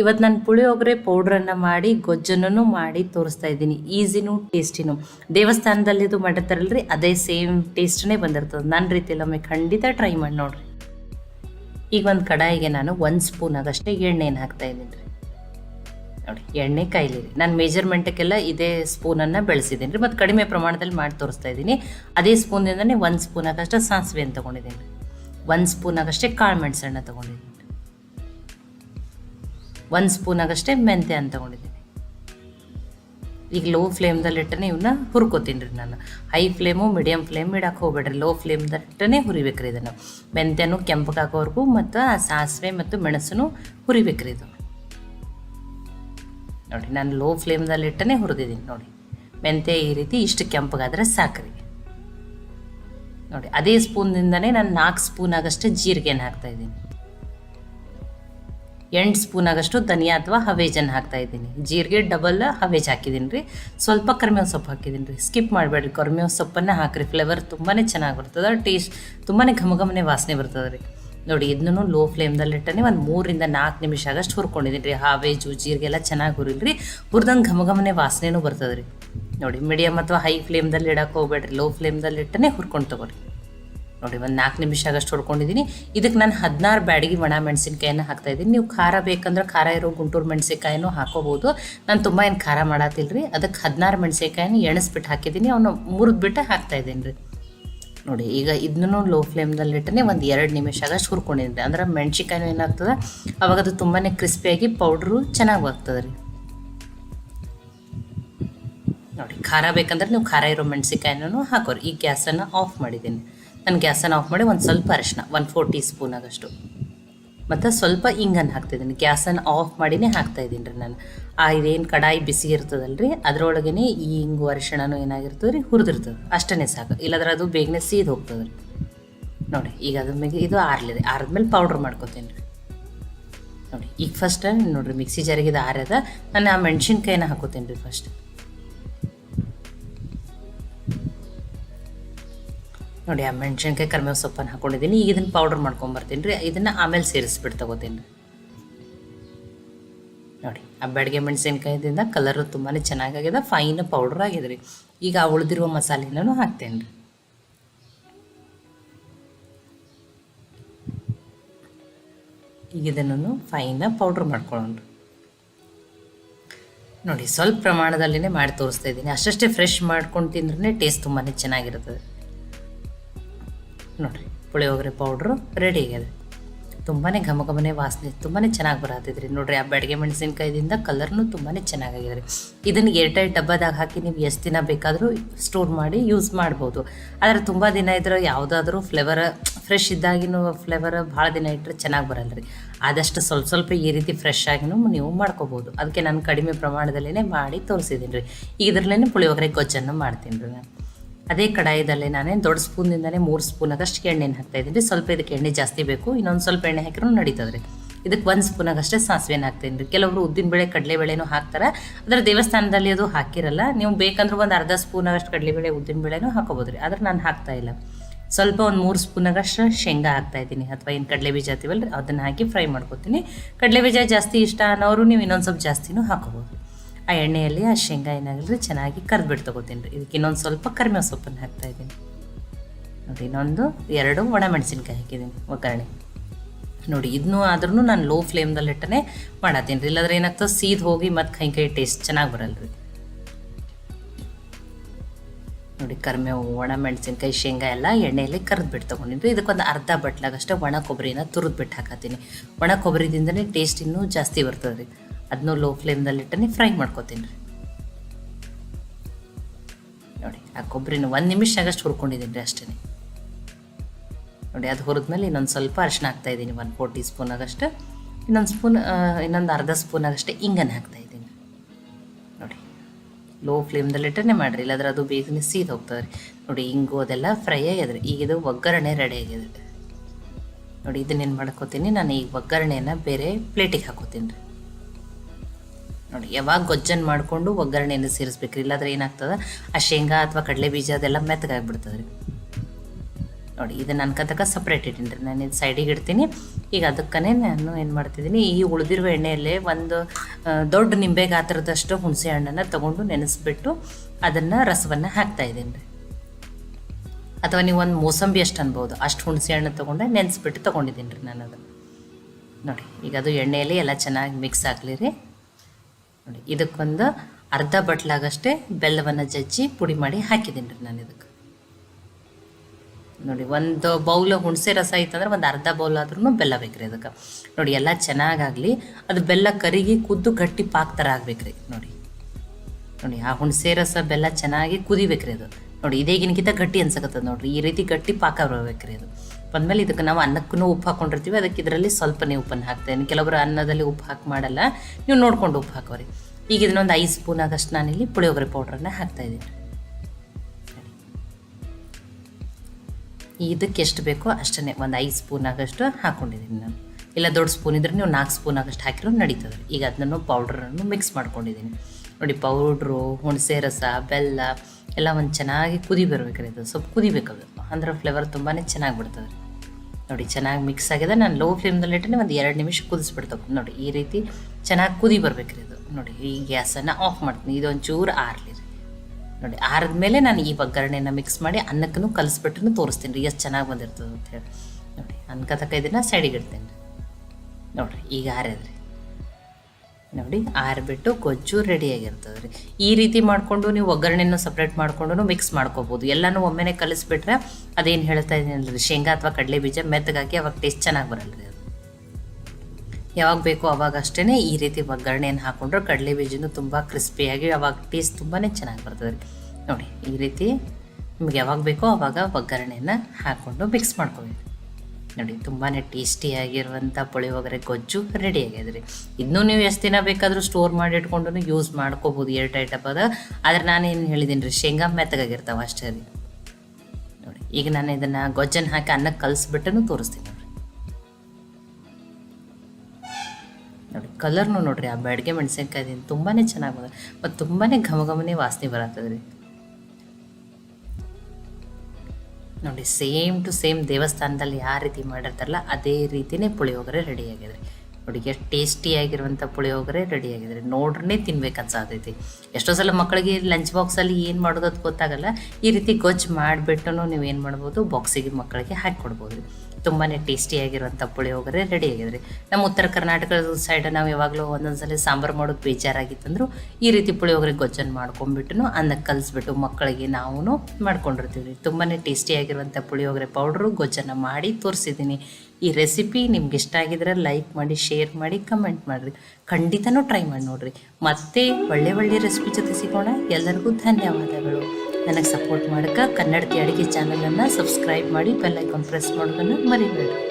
ಇವತ್ತು ನಾನು ಪುಳಿಯೋಗರೆ ಪೌಡ್ರನ್ನು ಮಾಡಿ ಗೊಜ್ಜನ್ನು ಮಾಡಿ ತೋರಿಸ್ತಾ ಇದ್ದೀನಿ. ಈಸಿನೂ ಟೇಸ್ಟಿನೂ ದೇವಸ್ಥಾನದಲ್ಲಿ ಇದು ಮಾಡಿರ್ತಾರಲ್ರಿ, ಅದೇ ಸೇಮ್ ಟೇಸ್ಟ್ನೇ ಬಂದಿರ್ತದೆ. ನನ್ನ ರೀತಿಯಲ್ಲಿ ಒಮ್ಮೆ ಖಂಡಿತ ಟ್ರೈ ಮಾಡಿ ನೋಡ್ರಿ. ಈಗ ಒಂದು ಕಡಾಯಿಗೆ ನಾನು ಒಂದು ಸ್ಪೂನ್ ಆಗಷ್ಟೇ ಎಣ್ಣೆನ ಹಾಕ್ತಾ ಇದ್ದೀನಿ ರೀ. ನೋಡಿ, ಎಣ್ಣೆ ಕಾಯಿಲಿ ನಾನು ಮೇಜರ್ಮೆಂಟಕ್ಕೆಲ್ಲ ಇದೇ ಸ್ಪೂನನ್ನು ಬೆಳೆಸಿದ್ದೀನಿ ರೀ. ಮತ್ತು ಕಡಿಮೆ ಪ್ರಮಾಣದಲ್ಲಿ ಮಾಡಿ ತೋರಿಸ್ತಾ ಇದ್ದೀನಿ. ಅದೇ ಸ್ಪೂನಿಂದನೇ ಒಂದು ಸ್ಪೂನ್ ಆಗಷ್ಟೇ ಸಾಸಿವೆ ಅಂತ ತೊಗೊಂಡಿದ್ದೀನಿ ಒಂದು ಸ್ಪೂನ್ ಆಗಷ್ಟೇ ಕಾಳು ಮೆಣಸಣ್ಣ ತೊಗೊಂಡಿದ್ದೀನಿ. ಒಂದು ಸ್ಪೂನ್ ಆಗಷ್ಟೇ ಮೆಂತ್ಯ ಅಂತ ತೊಗೊಂಡಿದ್ದೀನಿ. ಈಗ ಲೋ ಫ್ಲೇಮ್ದಲ್ಲಿಟ್ಟನೆ ಇವನ್ನ ಹುರ್ಕೋತೀನಿ ರೀ ನಾನು. ಹೈ ಫ್ಲೇಮು ಮೀಡಿಯಮ್ ಫ್ಲೇಮ್ ಇಡಕ್ಕೆ ಹೋಗ್ಬೇಡ್ರಿ. ಲೋ ಫ್ಲೇಮ್ದಲ್ಲಿಟ್ಟನೆ ಹುರಿಬೇಕ್ರಿ ಇದನ್ನು. ಮೆಂತ್ಯನೂ ಕೆಂಪಗೆ ಹಾಕೋವರೆಗೂ ಮತ್ತು ಆ ಸಾಸಿವೆ ಮತ್ತು ಮೆಣಸನ್ನು ಹುರಿಬೇಕ್ರಿ ಇದು ನೋಡಿ, ನಾನು ಲೋ ಫ್ಲೇಮ್ದಲ್ಲಿಟ್ಟನೆ ಹುರಿದಿದ್ದೀನಿ ನೋಡಿ. ಮೆಂತ್ಯ ಈ ರೀತಿ ಇಷ್ಟು ಕೆಂಪಗಾದ್ರೆ ಸಾಕ್ರಿ. ನೋಡಿ, ಅದೇ ಸ್ಪೂನ್ದಿಂದನೇ ನಾನು ನಾಲ್ಕು ಸ್ಪೂನ್ ಆಗಷ್ಟೇ ಜೀರಿಗೆನ ಹಾಕ್ತಾ ಇದ್ದೀನಿ. ಎಂಟು ಸ್ಪೂನ್ ಆಗಷ್ಟು ಧನಿಯಾ ಅಥವಾ ಹವೇಜನ್ನು ಹಾಕ್ತಾ ಇದ್ದೀನಿ. ಜೀರಿಗೆ ಡಬಲ್ ಹವೇಜ್ ಹಾಕಿದ್ದೀನಿ ರೀ. ಸ್ವಲ್ಪ ಕರಿಮೇವು ಸೊಪ್ಪು ಹಾಕಿದ್ದೀನಿ ರೀ. ಸ್ಕಿಪ್ ಮಾಡಬೇಡ್ರಿ. ಕರಿಮೇವು ಸೊಪ್ಪನ್ನು ಹಾಕಿರಿ. ಫ್ಲೇವರ್ ತುಂಬಾ ಚೆನ್ನಾಗಿ ಬರ್ತದೆ. ಟೇಸ್ಟ್ ತುಂಬಾ ಘಮಘಮನೆ ವಾಸನೆ ಬರ್ತದೆ ರೀ. ನೋಡಿ, ಇದನ್ನು ಲೋ ಫ್ಲೇಮ್ದಲ್ಲಿ ಇಟ್ಟನೆ ಒಂದು ಮೂರಿಂದ ನಾಲ್ಕು ನಿಮಿಷ ಆಗಷ್ಟು ಹುರ್ಕೊಂಡಿದ್ದೀನಿ ರೀ. ಹಾವೇಜು, ಜೀರಿಗೆ ಎಲ್ಲ ಚೆನ್ನಾಗಿ ಹುರಿಲ್ರಿ ಹುರಿದಂಗೆ ಘಮಘಮನೆ ವಾಸನೆನೂ ಬರ್ತದೆ ರೀ. ನೋಡಿ ಮೀಡಿಯಮ್ ಅಥವಾ ಹೈ ಫ್ಲೇಮ್ದಲ್ಲಿ ಇಡಕ್ಕೆ ಹೋಗ್ಬೇಡ್ರಿ. ಲೋ ಫ್ಲೇಮ್ದಲ್ಲಿ ಇಟ್ಟನೆ ಹುರ್ಕೊಂಡು ತೊಗೊಳ್ರಿ ನೋಡಿ, ಒಂದು ನಾಲ್ಕು ನಿಮಿಷ ಆಗಷ್ಟು ಹೊಡ್ಕೊಂಡಿದ್ದೀನಿ ಇದಕ್ಕೆ ನಾನು ಹದಿನಾರು ಬ್ಯಾಡಗಿ ಒಣ ಮೆಣ್ಸಿನ್ಕಾಯಿನ ಹಾಕ್ತಾ ಇದ್ದೀನಿ ನೀವು ಖಾರ ಬೇಕಂದ್ರೆ ಖಾರ ಇರೋ ಗುಂಟೂರು ಮೆಣಸಿನ್ಕಾಯಿನೂ ಹಾಕೋಬೋದು. ನಾನು ತುಂಬ ಏನು ಖಾರ ಮಾಡತ್ತಿಲ್ಲ ರೀ ಅದಕ್ಕೆ ಹದಿನಾರು ಮೆಣಸಿನ್ಕಾಯಿನ ಎಣಸ್ಬಿಟ್ಟು ಹಾಕಿದ್ದೀನಿ ಅವನು ಮುರಿದ್ಬಿಟ್ಟು ಹಾಕ್ತಾಯಿದ್ದೀನಿ ರೀ. ನೋಡಿ, ಈಗ ಇದನ್ನು ಲೋ ಫ್ಲೇಮ್ದಲ್ಲಿ ಇಟ್ಟನೆ ಒಂದು ಎರಡು ನಿಮಿಷ ಆಗಷ್ಟು ಹುರ್ಕೊಂಡಿದ್ದೀನಿ ಅಂದ್ರೆ ಮೆಣಸಿನ್ಕಾಯಿನೂ ಏನಾಗ್ತದೆ? ಅವಾಗ ಅದು ತುಂಬಾ ಕ್ರಿಸ್ಪಿಯಾಗಿ ಪೌಡ್ರು ಚೆನ್ನಾಗಿ ಆಗ್ತದೆ ರೀ. ನೋಡಿ, ಖಾರ ಬೇಕಂದ್ರೆ ನೀವು ಖಾರ ಇರೋ ಮೆಣಸಿನ್ಕಾಯಿನೂ ಹಾಕೋರಿ. ಈ ಗ್ಯಾಸನ್ನು ಆಫ್ ಮಾಡಿದ್ದೀನಿ. ನಾನು ಗ್ಯಾಸನ್ನು ಆಫ್ ಮಾಡಿ ಒಂದು ಸ್ವಲ್ಪ ಅರಶಿನ ಒನ್ ಫೋರ್ ಟೀ ಸ್ಪೂನ್ ಆಗಷ್ಟು. ಮತ್ತು ಸ್ವಲ್ಪ ಇಂಗನ್ನು ಹಾಕ್ತಿದ್ದೀನಿ. ಗ್ಯಾಸನ್ನು ಆಫ್ ಮಾಡಿನೇ ಹಾಕ್ತಾ ಇದ್ದೀನಿ ರೀ ನಾನು. ಆ ಇದೇನು ಕಡಾಯಿ ಬಿಸಿ ಇರ್ತದಲ್ಲ ರೀ ಅದರೊಳಗೇ ಈ ಇಂಗು ಅರಿಶಿಣನೂ ಏನಾಗಿರ್ತದೆ ರೀ, ಹುರಿದಿರ್ತದೆ. ಅಷ್ಟೇ ಸಾಕು. ಇಲ್ಲಾಂದ್ರೆ ಅದು ಬೇಗನೆ ಸೀದ್ ಹೋಗ್ತದೆ ರೀ. ನೋಡಿ, ಈಗ ಅದ್ರ ಮೇಲೆ ಇದು ಆರ್ಲಿದೆ. ಆರಿದ್ಮೇಲೆ ಪೌಡ್ರ್ ಮಾಡ್ಕೊತೀನಿ ರೀ. ನೋಡಿ, ಈಗ ಫಸ್ಟ್ ನೋಡಿರಿ, ಮಿಕ್ಸಿ ಜಾರಿಗೆ ಇದು ಆರ್ಯದ. ನಾನು ಆ ಮೆಣಸಿನ್ಕಾಯಿನ ಹಾಕೋತೀನಿ ರೀ ಫಸ್ಟ್ ನೋಡಿ, ಆ ಮೆಣಸಿನ್ಕಾಯಿ ಕರಿಮೇವು ಸೊಪ್ಪನ್ನು ಹಾಕೊಂಡಿದ್ದೀನಿ. ಈಗ ಇದನ್ನು ಪೌಡರ್ ಮಾಡ್ಕೊಂಬರ್ತೀನಿ ರೀ. ಇದನ್ನು ಆಮೇಲೆ ಸೇರಿಸ್ಬಿಟ್ಟು ತಗೋತೀನಿ. ನೋಡಿ, ಆ ಬೆಳಗ್ಗೆ ಮೆಣಸಿನ್ಕಾಯಿದಿಂದ ಕಲರು ತುಂಬಾ ಚೆನ್ನಾಗಾಗಿದೆ. ಫೈನ್ ಪೌಡ್ರ್ ಆಗಿದೆ ರೀ. ಈಗ ಆ ಉಳಿದಿರುವ ಮಸಾಲೆನೂ ಹಾಕ್ತೇನೆ ರೀ. ಈಗ ಇದನ್ನು ಫೈನ ಪೌಡ್ರ್ ಮಾಡ್ಕೊಳ್ಳೋಣ ನೋಡಿ, ಸ್ವಲ್ಪ ಪ್ರಮಾಣದಲ್ಲಿನೇ ಮಾಡಿ ತೋರಿಸ್ತಾ ಇದ್ದೀನಿ. ಅಷ್ಟಷ್ಟೇ ಫ್ರೆಶ್ ಮಾಡ್ಕೊಂಡು ತಿಂದ್ರೆ ಟೇಸ್ಟ್ ತುಂಬಾ ಚೆನ್ನಾಗಿರ್ತದೆ. ನೋಡಿರಿ, ಪುಳಿಯೋಗರೆ ಪೌಡ್ರು ರೆಡಿ ಆಗಿದೆ. ತುಂಬಾ ಘಮ ಘಮನೆ ವಾಸನೆ ತುಂಬಾ ಚೆನ್ನಾಗಿ ಬರತ್ತಿದ್ರಿ ನೋಡ್ರಿ, ಆ ಬೆಳಗ್ಗೆ ಮೆಣಸಿನ್ಕಾಯಿದಿಂದ ಕಲರ್ನು ತುಂಬಾ ಚೆನ್ನಾಗಾಗಿದೆ ರೀ ಇದನ್ನು ಏರ್ಟೈಟ್ ಡಬ್ಬದಾಗ ಹಾಕಿ ನೀವು ಎಷ್ಟು ದಿನ ಬೇಕಾದರೂ ಸ್ಟೋರ್ ಮಾಡಿ ಯೂಸ್ ಮಾಡ್ಬೋದು. ಆದರೆ ತುಂಬ ದಿನ ಇದ್ರೆ ಯಾವುದಾದ್ರೂ ಫ್ಲೇವರ್ ಫ್ರೆಶ್ ಇದ್ದಾಗಿನೂ ಫ್ಲೇವರ್ ಭಾಳ ದಿನ ಇಟ್ಟರೆ ಚೆನ್ನಾಗಿ ಬರಲ್ಲ ರೀ ಆದಷ್ಟು ಸ್ವಲ್ಪ ಸ್ವಲ್ಪ ಈ ರೀತಿ ಫ್ರೆಶ್ ಆಗಿನೂ ನೀವು ಮಾಡ್ಕೋಬೋದು. ಅದಕ್ಕೆ ನಾನು ಕಡಿಮೆ ಪ್ರಮಾಣದಲ್ಲೇ ಮಾಡಿ ತೋರಿಸಿದ್ದೀನಿ ರೀ ಇದರಲ್ಲೇ ಪುಳಿಯೋಗರೆ ಗೊಜ್ಜನ್ನು ಮಾಡ್ತೀನಿ ರೀ ನಾನು. ಅದೇ ಕಡಾಯದಲ್ಲೇ ನಾನೇ ದೊಡ್ಡ ಸ್ಪೂನಿಂದಲೇ ಮೂರು ಸ್ಪೂನ್ ಆಗಷ್ಟು ಎಣ್ಣೆನ ಹಾಕ್ತಾ ಇದ್ದೀನಿ. ಸ್ವಲ್ಪ ಇದಕ್ಕೆ ಎಣ್ಣೆ ಜಾಸ್ತಿ ಬೇಕು. ಇನ್ನೊಂದು ಸ್ವಲ್ಪ ಎಣ್ಣೆ ಹಾಕಿರೂ ನಡೀತದೆ ರೀ. ಇದಕ್ಕೆ ಒಂದು ಸ್ಪೂನ್ ಆಗಷ್ಟೇ ಸಾಸಿವೆನ ಹಾಕ್ತೀನಿ ರೀ. ಕೆಲವರು ಕಡಲೆ ಬೇಳೆನೂ ಹಾಕ್ತಾರೆ. ಅದರ ದೇವಸ್ಥಾನದಲ್ಲಿ ಅದು ಹಾಕಿರಲ್ಲ. ನೀವು ಬೇಕಂದ್ರೆ ಒಂದು ಅರ್ಧ ಸ್ಪೂನ್ ಆಗಷ್ಟು ಉದ್ದಿನ ಉದ್ದಿನಬೇಳೆನೂ ಹಾಕೋಬೋದು ರೀ. ಆದ್ರೆ ನಾನು ಹಾಕ್ತಾ ಇಲ್ಲ. ಸ್ವಲ್ಪ ಒಂದು ಮೂರು ಸ್ಪೂನ್ ಆಗಷ್ಟು ಶೇಂಗಾ ಇದ್ದೀನಿ. ಅಥವಾ ಏನು ಕಡಲೆ ಬೀಜ ರೀ ಅದನ್ನು ಹಾಕಿ ಫ್ರೈ ಮಾಡ್ಕೊತೀನಿ. ಕಡಲೆ ಬೀಜ ಜಾಸ್ತಿ ಇಷ್ಟ ಅನ್ನೋರು ನೀವು ಇನ್ನೊಂದು ಸ್ವಲ್ಪ ಜಾಸ್ತಿನೂ ಹಾಕೋಬೋದು. ಆ ಎಣ್ಣೆಯಲ್ಲಿ ಆ ಶೇಂಗಾ ಏನಾಗಿದ್ರೆ ಚೆನ್ನಾಗಿ ಕರ್ದ್ಬಿಟ್ಟು ತೊಗೋತೀನಿ ರೀ. ಇದಕ್ಕೆ ಇನ್ನೊಂದು ಸ್ವಲ್ಪ ಕರ್ಮೆ ಸೊಪ್ಪನ್ನು ಹಾಕ್ತಾ ಇದ್ದೀನಿ. ನೋಡಿ, ಇನ್ನೊಂದು ಎರಡು ಒಣ ಮೆಣಸಿನ್ಕಾಯಿ ಹಾಕಿದ್ದೀನಿ ಒಗ್ಗರಣೆ. ನೋಡಿ ಇದನ್ನು ಆದ್ರೂ ನಾನು ಲೋ ಫ್ಲೇಮ್ದಲ್ಲಿ ಇಟ್ಟನೆ ಮಾಡತ್ತೀನಿ ರೀ. ಇಲ್ಲಾಂದ್ರೆ ಏನಾಗ್ತದೆ, ಸೀದ್ ಹೋಗಿ ಮತ್ತು ಕೈ ಕೈ ಟೇಸ್ಟ್ ಚೆನ್ನಾಗಿ ಬರಲ್ಲ ರೀ ನೋಡಿ ಕರಿಮೇವು ಒಣ ಮೆಣಸಿನ್ಕಾಯಿ ಶೇಂಗಾ ಎಲ್ಲ ಎಣ್ಣೆಯಲ್ಲಿ ಕರೆದ್ಬಿಟ್ಟು ತೊಗೊಂಡಿದ್ದು. ಇದಕ್ಕೊಂದು ಅರ್ಧ ಬಟ್ಲಾಗಷ್ಟೇ ಒಣ ಕೊಬ್ಬರಿನ ತುರಿದ್ಬಿಟ್ಟು ಹಾಕತ್ತೀನಿ. ಒಣ ಕೊಬ್ಬರಿದಿಂದನೇ ಟೇಸ್ಟ್ ಇನ್ನೂ ಜಾಸ್ತಿ ಬರ್ತದೆ ರೀ. ಅದನ್ನೂ ಲೋ ಫ್ಲೇಮ್ದಲ್ಲಿಟ್ಟನೆ ಫ್ರೈ ಮಾಡ್ಕೊತೀನಿ ರೀ. ನೋಡಿ, ಆ ಕೊಬ್ಬರಿನ ಒಂದು ನಿಮಿಷ ಅಷ್ಟು ಹುರ್ಕೊಂಡಿದ್ದೀನಿ ರೀ ಅಷ್ಟೇ ನೋಡಿ, ಅದು ಹುರಿದ್ಮೇಲೆ ಇನ್ನೊಂದು ಸ್ವಲ್ಪ ಅರಿಶಿನ ಹಾಕ್ತಾ ಇದ್ದೀನಿ, ಒಂದು ಫೋರ್ ಟೀ ಸ್ಪೂನ್ ಆಗಷ್ಟು. ಇನ್ನೊಂದು ಸ್ಪೂನ್ ಇನ್ನೊಂದು ಅರ್ಧ ಸ್ಪೂನ್ ಆಗಷ್ಟೇ ಹಾಕ್ತಾ ಇದ್ದೀನಿ. ನೋಡಿ ಲೋ ಫ್ಲೇಮ್ದಲ್ಲಿಟ್ಟನೆ ಮಾಡಿರಿ, ಇಲ್ಲಾದ್ರೆ ಅದು ಬೇಗನೆ ಸೀದ್ ಹೋಗ್ತದೆ ರೀ. ನೋಡಿ ಹಿಂಗು ಅದೆಲ್ಲ ಫ್ರೈ ಆಗ್ಯದ ರೀ. ಈಗ ಇದು ಒಗ್ಗರಣೆ ರೆಡಿ ಆಗಿದೆ ನೋಡಿ, ಇದನ್ನೇನು ಮಾಡ್ಕೋತೀನಿ, ನಾನು ಈ ಒಗ್ಗರಣೆನ ಬೇರೆ ಪ್ಲೇಟಿಗೆ ಹಾಕೋತೀನಿ ರೀ. ನೋಡಿ, ಯಾವಾಗ ಗೊಜ್ಜನ್ನು ಮಾಡಿಕೊಂಡು ಒಗ್ಗರಣೆಯನ್ನು ಸೇರಿಸ್ಬೇಕ್ರಿ, ಇಲ್ಲಾಂದ್ರೆ ಏನಾಗ್ತದೆ? ಆ ಶೇಂಗಾ ಅಥವಾ ಕಡಲೆ ಬೀಜ ಅದೆಲ್ಲ ಮೆತ್ತಗಾಗ್ಬಿಡ್ತದೆ ರೀ ನೋಡಿ ನನ್ನ ಕತಕ ಸಪ್ರೇಟ್ ಇಟ್ಟಿನಿ ರೀ ನಾನು ಇದು ಸೈಡಿಗೆ ಇಡ್ತೀನಿ. ಈಗ ಅದಕ್ಕನೇ ನಾನು ಏನು ಮಾಡ್ತಿದ್ದೀನಿ, ಈ ಉಳಿದಿರುವ ಎಣ್ಣೆಯಲ್ಲೇ ಒಂದು ದೊಡ್ಡ ನಿಂಬೆ ಗಾತ್ರದಷ್ಟು ಹುಣಸೆ ಹಣ್ಣನ್ನು ತೊಗೊಂಡು ನೆನೆಸ್ಬಿಟ್ಟು ಅದನ್ನು ರಸವನ್ನು ಹಾಕ್ತಾ ಇದ್ದೀನಿ ರೀ ಅಥವಾ ನೀವು ಒಂದು ಮೋಸಂಬಿ ಅಷ್ಟು ಅನ್ಬೋದು, ಅಷ್ಟು ಹುಣಸೆ ಹಣ್ಣು ತೊಗೊಂಡೆ ನೆನೆಸ್ಬಿಟ್ಟು ತೊಗೊಂಡಿದ್ದೀನಿ ರೀ ನಾನು ಅದನ್ನು ನೋಡಿ, ಈಗ ಅದು ಎಣ್ಣೆಯಲ್ಲಿ ಎಲ್ಲ ಚೆನ್ನಾಗಿ ಮಿಕ್ಸ್ ಆಗಲಿ ರೀ. ನೋಡಿ ಇದಕ್ಕೊಂದು ಅರ್ಧ ಬಟ್ಲಾಗಷ್ಟೇ ಬೆಲ್ಲವನ್ನು ಜಜ್ಜಿ ಪುಡಿ ಮಾಡಿ ಹಾಕಿದ್ದೀನಿ ರೀ ನಾನು ಇದಕ್ಕೆ. ನೋಡಿ, ಒಂದು ಬೌಲ್ ಹುಣಸೆ ರಸ ಇತ್ತಂದ್ರೆ ಒಂದು ಅರ್ಧ ಬೌಲ್ ಆದ್ರೂ ಬೆಲ್ಲ ಬೇಕ್ರಿ ಅದಕ್ಕೆ ನೋಡಿ, ಎಲ್ಲ ಚೆನ್ನಾಗಾಗಲಿ. ಅದು ಬೆಲ್ಲ ಕರಿಗಿ ಕುದ್ದು ಗಟ್ಟಿ ಪಾಕ್ ಥರ ಆಗ್ಬೇಕ್ರಿ ನೋಡಿ. ನೋಡಿ, ಆ ಹುಣಸೆ ರಸ ಬೆಲ್ಲ ಚೆನ್ನಾಗಿ ಕುದಿಬೇಕ್ರಿ ಅದು. ನೋಡಿ, ಇದೇಗಿನಕ್ಕಿಂತ ಗಟ್ಟಿ ಅನ್ಸಕತ್ತದ ನೋಡ್ರಿ. ಈ ರೀತಿ ಗಟ್ಟಿ ಪಾಕ ಬರ್ಬೇಕ್ರಿ ಅದು. ಬಂದ್ಮೇಲೆ ಇದಕ್ಕೆ ನಾವು ಅನ್ನಕ್ಕೂ ಉಪ್ಪು ಹಾಕೊಂಡಿರ್ತೀವಿ. ಅದಕ್ಕೆ ಇದರಲ್ಲಿ ಸ್ವಲ್ಪನೇ ಉಪ್ಪನ್ನು ಹಾಕ್ತೇನೆ ಕೆಲವರು ಅನ್ನದಲ್ಲಿ ಉಪ್ಪು ಹಾಕಿ ಮಾಡಲ್ಲ. ನೀವು ನೋಡ್ಕೊಂಡು ಉಪ್ಪು ಹಾಕೋರಿ ಈಗ ಇದನ್ನೊಂದು ಐದು ಸ್ಪೂನ್ ಆಗಷ್ಟು ನಾನಿಲ್ಲಿ ಪುಳಿಯೋಗರೆ ಪೌಡ್ರನ್ನ ಹಾಕ್ತಾ ಇದ್ದೀನಿ. ಇದಕ್ಕೆ ಎಷ್ಟು ಬೇಕೋ ಅಷ್ಟೇ ಒಂದು ಐದು ಸ್ಪೂನ್ ಆಗಷ್ಟು ಹಾಕ್ಕೊಂಡಿದ್ದೀನಿ ನಾನು. ಇಲ್ಲ ದೊಡ್ಡ ಸ್ಪೂನ್ ಇದ್ರೆ ನೀವು ನಾಲ್ಕು ಸ್ಪೂನ್ ಆಗಷ್ಟು ಹಾಕಿರೋ ನಡೀತದೆ. ಈಗ ಅದನ್ನು ಪೌಡ್ರನ್ನು ಮಿಕ್ಸ್ ಮಾಡ್ಕೊಂಡಿದ್ದೀನಿ. ನೋಡಿ ಪೌಡ್ರು, ಹುಣಸೆ ರಸ, ಬೆಲ್ಲ ಎಲ್ಲ ಒಂದು ಚೆನ್ನಾಗಿ ಕುದಿ ಬರ್ಬೇಕ್ರಿ ಅದು ಸ್ವಲ್ಪ ಕುದಿಬೇಕು ಅಂದ್ರೆ ಫ್ಲೇವರ್ ತುಂಬಾ ಚೆನ್ನಾಗಿ ಬಿಡ್ತದೆ. ನೋಡಿ, ಚೆನ್ನಾಗಿ ಮಿಕ್ಸ್ ಆಗಿದೆ. ನಾನು ಲೋ ಫ್ಲೇಮ್ದಲ್ಲಿ ಇಟ್ಟರೆ ಒಂದು ಎರಡು ನಿಮಿಷ ಕುದಿಸ್ಬಿಡ್ತವೆ ನೋಡಿ, ಈ ರೀತಿ ಚೆನ್ನಾಗಿ ಕುದಿ ಬರ್ಬೇಕ್ರಿ ಇದು. ನೋಡಿ, ಈ ಗ್ಯಾಸನ್ನು ಆಫ್ ಮಾಡ್ತೀನಿ. ಇದೊಂದು ಚೂರು ಆರಲಿ ರೀ. ನೋಡಿ, ಆರಿದ್ಮೇಲೆ ನಾನು ಈ ಒಗ್ಗರಣೆನ ಮಿಕ್ಸ್ ಮಾಡಿ ಅನ್ನಕ್ಕೂ ಕಲಿಸ್ಬಿಟ್ಟು ತೋರಿಸ್ತೀನಿ ರೀ, ಎಷ್ಟು ಚೆನ್ನಾಗಿ ಬಂದಿರ್ತದೆ ಅಂತ ಹೇಳಿ. ನೋಡಿ ಅನ್ಕತಕ್ಕ ಇದನ್ನು ಸೈಡಿಗೆ ಇಡ್ತೀನಿ. ರೀ ನೋಡಿರಿ, ಈಗ ಆರ್ಯದ್ರಿ ನೋಡಿ, ಆರಿಬಿಟ್ಟು ಗೊಜ್ಜು ರೆಡಿಯಾಗಿರ್ತದೆ ರೀ. ಈ ರೀತಿ ಮಾಡಿಕೊಂಡು ನೀವು ಒಗ್ಗರಣೆನ ಸಪ್ರೇಟ್ ಮಾಡಿಕೊಂಡು ಮಿಕ್ಸ್ ಮಾಡ್ಕೋಬೋದು. ಎಲ್ಲನೂ ಒಮ್ಮೆನೇ ಕಲಿಸ್ಬಿಟ್ರೆ ಅದೇನು ಹೇಳ್ತಾ ಇದ್ದೀನಿ ಶೇಂಗಾ ಅಥವಾ ಕಡಲೆ ಬೀಜ ಮೆತ್ತಗಾಗಿ ಅವಾಗ ಟೇಸ್ಟ್ ಚೆನ್ನಾಗಿ ಬರಲ್ಲ ರೀ ಅದು. ಯಾವಾಗ ಬೇಕೋ ಅವಾಗ ಅಷ್ಟೇ ಈ ರೀತಿ ಒಗ್ಗರಣೆಯನ್ನು ಹಾಕ್ಕೊಂಡ್ರೆ ಕಡಲೆ ಬೀಜನೂ ತುಂಬ ಕ್ರಿಸ್ಪಿಯಾಗಿ ಅವಾಗ ಟೇಸ್ಟ್ ತುಂಬಾ ಚೆನ್ನಾಗಿ ಬರ್ತದೆ ರೀ. ನೋಡಿ, ಈ ರೀತಿ ನಿಮ್ಗೆ ಯಾವಾಗ ಬೇಕೋ ಅವಾಗ ಒಗ್ಗರಣೆಯನ್ನು ಹಾಕ್ಕೊಂಡು ಮಿಕ್ಸ್ ಮಾಡ್ಕೋಬೇಕು. ನೋಡಿ ತುಂಬಾ ಟೇಸ್ಟಿಯಾಗಿರುವಂಥ ಪುಳಿಯೋಗರೆ ಗೊಜ್ಜು ರೆಡಿ ರೀ ಇದನ್ನೂ ನೀವು ಎಷ್ಟು ದಿನ ಬೇಕಾದರೂ ಸ್ಟೋರ್ ಮಾಡಿ ಇಟ್ಕೊಂಡು ಯೂಸ್ ಮಾಡ್ಕೋಬೋದು ಏರ್ ಟೈಟ್ ಆದ್ರೆ ನಾನೇನು ಹೇಳಿದ್ದೀನಿ ರೀ, ಶೇಂಗಾ ಮೆತ್ತಗಾಗಿರ್ತಾವೆ ಅಷ್ಟೇ ರೀ. ನೋಡಿ, ಈಗ ನಾನು ಇದನ್ನು ಗೊಜ್ಜನ್ನು ಹಾಕಿ ಅನ್ನಕ್ಕೆ ಕಲಿಸ್ಬಿಟ್ಟು ತೋರಿಸ್ತೀನಿ ನೋಡಿರಿ. ನೋಡಿ ಕಲರ್ನು ನೋಡಿರಿ, ಆ ಬೆಳಗ್ಗೆ ಮೆಣಸಿನ್ಕಾಯ್ದಿಂದ ತುಂಬಾ ಚೆನ್ನಾಗಿ ಬಂದ ಮತ್ತು ತುಂಬಾ ಘಮ ಘಮನೆ ವಾಸನೆ ಬರತ್ತದ ನೋಡಿ ಸೇಮ್ ಟು ಸೇಮ್ ದೇವಸ್ಥಾನದಲ್ಲಿ ಯಾವ ರೀತಿ ಮಾಡಿರ್ತಾರಲ್ಲ ಅದೇ ರೀತಿಯೇ ಪುಳಿಯೋಗರೆ ರೆಡಿ ಆಗಿದೆ ನೋಡಿ ಎಷ್ಟು ಟೇಸ್ಟಿಯಾಗಿರುವಂಥ ಪುಳಿಯೋಗರೆ ಆಗಿದೆ ನೋಡ್ರೇ ತಿನ್ಬೇಕು ಅನ್ಸಾತೈತಿ ಎಷ್ಟೋ ಸಲ ಮಕ್ಕಳಿಗೆ ಲಂಚ್ ಬಾಕ್ಸಲ್ಲಿ ಏನು ಮಾಡೋದು ಅದು ಗೊತ್ತಾಗಲ್ಲ. ಈ ರೀತಿ ಗೊಜ್ಜು ಮಾಡಿಬಿಟ್ಟು ನೀವು ಏನು ಮಾಡ್ಬೋದು? ಬಾಕ್ಸಿಗೆ ಮಕ್ಕಳಿಗೆ ಹಾಕಿಕೊಡ್ಬೋದು ರೀ ತುಂಬಾ ಟೇಸ್ಟಿಯಾಗಿರುವಂಥ ಪುಳಿಯೋಗರೆ ರೆಡಿ ರೀ ನಮ್ಮ ಉತ್ತರ ಕರ್ನಾಟಕದ ಸೈಡ್ ನಾವು ಯಾವಾಗಲೂ ಒಂದೊಂದ್ಸಲ ಸಾಂಬಾರು ಮಾಡೋದು ಬೇಜಾರಾಗಿತ್ತಂದ್ರು ಈ ರೀತಿ ಪುಳಿಯೋಗರೆ ಗೊಜ್ಜನ್ನು ಮಾಡ್ಕೊಂಡ್ಬಿಟ್ಟು ಅನ್ನ ಕಲಿಸ್ಬಿಟ್ಟು ಮಕ್ಕಳಿಗೆ ನಾವು ಮಾಡ್ಕೊಂಡಿರ್ತೀವಿ. ರೀ ತುಂಬಾ ಟೇಸ್ಟಿಯಾಗಿರುವಂಥ ಪುಳಿಯೋಗರೆ ಪೌಡ್ರು ಗೊಜ್ಜನ್ನು ಮಾಡಿ ತೋರಿಸಿದ್ದೀನಿ. ಈ ರೆಸಿಪಿ ನಿಮ್ಗೆ ಇಷ್ಟ ಆಗಿದ್ರೆ ಲೈಕ್ ಮಾಡಿ ಶೇರ್ ಮಾಡಿ ಕಮೆಂಟ್ ಮಾಡಿರಿ. ಖಂಡಿತನೂ ಟ್ರೈ ಮಾಡಿ ನೋಡಿರಿ. ಮತ್ತೆ ಒಳ್ಳೆ ಒಳ್ಳೆ ರೆಸಿಪಿ ಜೊತೆ ಸಿಗೋಣ. ಎಲ್ಲರಿಗೂ ಧನ್ಯವಾದಗಳು. ನನಗೆ ಸಪೋರ್ಟ್ ಮಾಡೋಕೆ ಕನ್ನಡತಿ ಅಡುಗೆ ಚಾನಲನ್ನು ಸಬ್ಸ್ಕ್ರೈಬ್ ಮಾಡಿ ಬೆಲ್ ಐಕಾನ್ ಪ್ರೆಸ್ ಮಾಡೋದನ್ನು ಮರಿಬೇಡಿ